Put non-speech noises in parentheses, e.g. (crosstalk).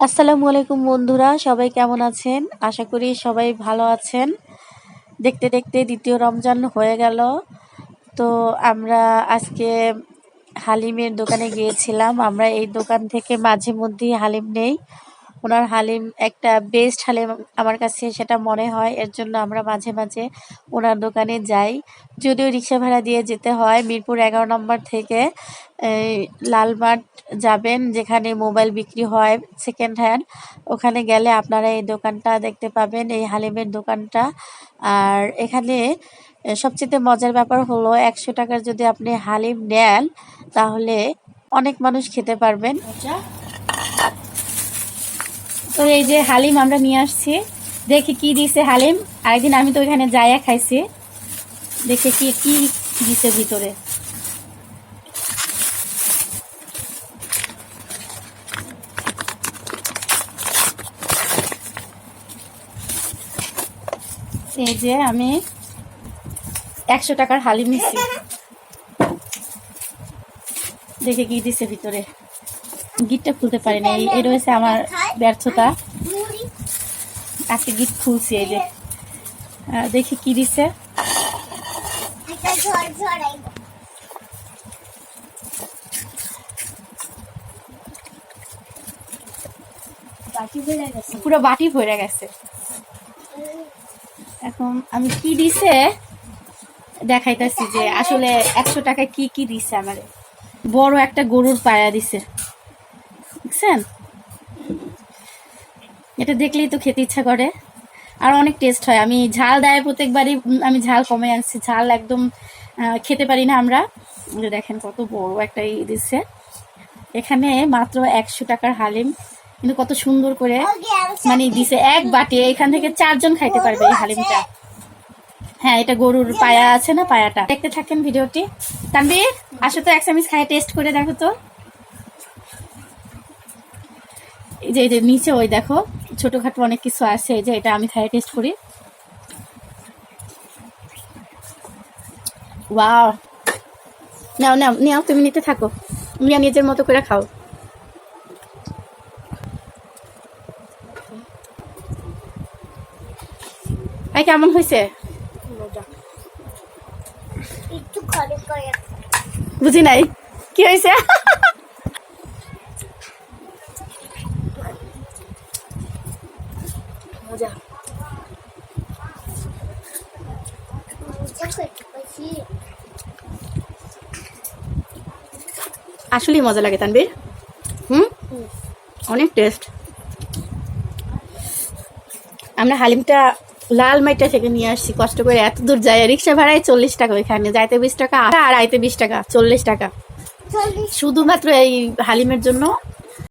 আসসালামু আলাইকুম বন্ধুরা, সবাই কেমন আছেন? আশা করি সবাই ভালো আছেন। দেখতে দেখতে দ্বিতীয় রমজান হয়ে গেল। তো আমরা আজকে হালিমের দোকানে গিয়েছিলাম। আমরা এই দোকান থেকে মাঝে মধ্যেই হালিম নেই। ওনার হালিম, একটা বেস্ট হালিম আমার কাছে সেটা মনে হয়, এর জন্য আমরা মাঝে মাঝে ওনার দোকানে যাই। যদিও রিক্সা ভাড়া দিয়ে যেতে হয়, মিরপুর এগারো নম্বর থেকে লালমাট যাবেন, যেখানে মোবাইল বিক্রি হয় সেকেন্ড হ্যান্ড ওখানে গেলে আপনারা এই দোকানটা দেখতে পাবেন, এই হালিমের দোকানটা। আর এখানে সবচেয়ে মজার ব্যাপার হলো, একশো টাকার যদি আপনি হালিম নেন, তাহলে অনেক মানুষ খেতে পারবেন। তো এই যে হালিম আমরা নিয়ে আসছি। দেখি কি দিছে হালিম। আরেকদিন আমি তো ওইখানে যাইয়া খাইছি। দেখে কি কি দিছে ভিতরে। এই যে আমি একশো টাকার হালিম নিচ্ছি দেখে কি দিছে ভিতরে। গিটটা খুলতে পারি না এই- রয়েছে আমার ব্যর্থতা। আজকে গিট খুলছি এই যে। দেখি কি দিছে। পুরো বাটি ভরে গেছে। এখন আমি কি দিছে? দেখাইতেছি যে আসলে একশো টাকা কি কি দিছে আমার। বড় একটা গরুর পায়া দিছে। বুঝছেন এটা দেখলেই তো খেতে ইচ্ছা করে। আর অনেক টেস্ট হয়। আমি ঝাল দেয় প্রত্যেকবারই আমি ঝাল কমে আনছি। ঝাল একদম খেতে পারি না আমরা। দেখেন কত বড় একটা ই দিচ্ছে এখানে মাত্র একশো টাকার হালিম। কিন্তু কত সুন্দর করে মানে দিছে। এক বাটি, এখান থেকে চারজন খাইতে পারবে এই হালিমটা। হ্যাঁ এটা গরুর পায়া আছে না, পায়াটা। দেখতে থাকেন ভিডিওটি। তানবীর আসো তো এক চামিচ খাই টেস্ট করে দেখো তো। এই যে এই যে নিচে ওই দেখো ছোটখাটো অনেক কিছু আছে এই যে এটা আমি খাই টেস্ট করি। ওয়াও নাও নাও নাও তুমি নিতে থাকো। মিয়া নিজের মতো করে খাও। এই কেমন হয়েছে? বুঝি নাই। কি হয়েছে? (laughs) মজা আসলেই মজা লাগে তানবীর হুম? অনেক টেস্ট আমরা হালিমটা লাল মাইটা থেকে নিয়ে আসছি কষ্ট করে। এত দূর যাই রিক্সা ভাড়ায় চল্লিশ টাকা ওইখানে। যাইতে বিশ টাকা আর আইতে বিশ টাকা চল্লিশ টাকা। শুধুমাত্র এই হালিমের জন্য